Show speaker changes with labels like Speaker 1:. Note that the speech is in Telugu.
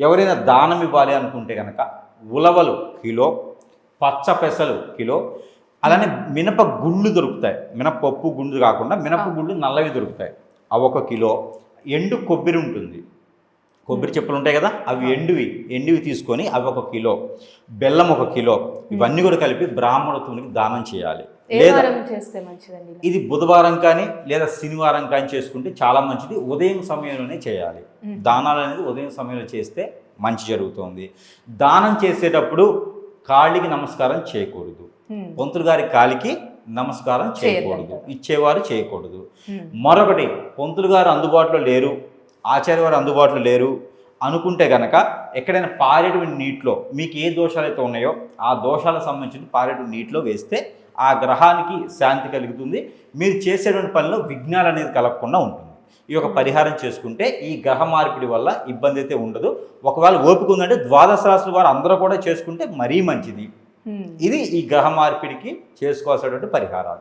Speaker 1: ఎవరైనా దానం ఇవ్వాలి అనుకుంటే కనుక ఉలవలు కిలో పచ్చ పెసలు కిలో అలానే మినప గుళ్ళు దొరుకుతాయి. మినపప్పు గుండు కాకుండా మినప గుళ్ళు నల్లవి దొరుకుతాయి. అవి ఒక కిలో. ఎండు కొబ్బరి ఉంటుంది. కొబ్బరి చెప్పులు ఉంటాయి కదా అవి ఎండువి. ఎండువి తీసుకొని అవి ఒక కిలో. బెల్లం ఒక కిలో. ఇవన్నీ కూడా కలిపి బ్రాహ్మణత్వానికి దానం చేయాలి. లేదా? ఇది బుధవారం కానీ లేదా శనివారం కానీ చేసుకుంటే చాలా మంచిది. ఉదయం సమయంలోనే చేయాలి. దానాలు అనేది ఉదయం సమయంలో చేస్తే మంచి జరుగుతుంది. దానం చేసేటప్పుడు కాళ్ళకి నమస్కారం చేయకూడదు. పొంతులు గారి కాలికి నమస్కారం చేయకూడదు. ఇచ్చేవారు చేయకూడదు. మరొకటి పొంతులు గారు అందుబాటులో లేరు. ఆచార్య వారు అందుబాటులో లేరు. అనుకుంటే గనక ఎక్కడైనా పారేటువంటి నీటిలో మీకు ఏ దోషాలు అయితే ఉన్నాయో ఆ దోషాలకు సంబంధించిన పారేటువంటి నీటిలో వేస్తే ఆ గ్రహానికి శాంతి కలుగుతుంది. మీరు చేసేటువంటి పనిలో విఘ్నాలు అనేది కలగకుండా ఉంటుంది. ఈ యొక్క పరిహారం చేసుకుంటే ఈ గ్రహ మార్పిడి వల్ల ఇబ్బంది అయితే ఉండదు. ఒకవేళ ఓపిక ఉందంటే ద్వాదశ రాశుల వారు అందరూ కూడా చేసుకుంటే మరీ మంచిది. ఇది ఈ గ్రహ మార్పిడికి చేసుకోవాల్సినటువంటి పరిహారాలు.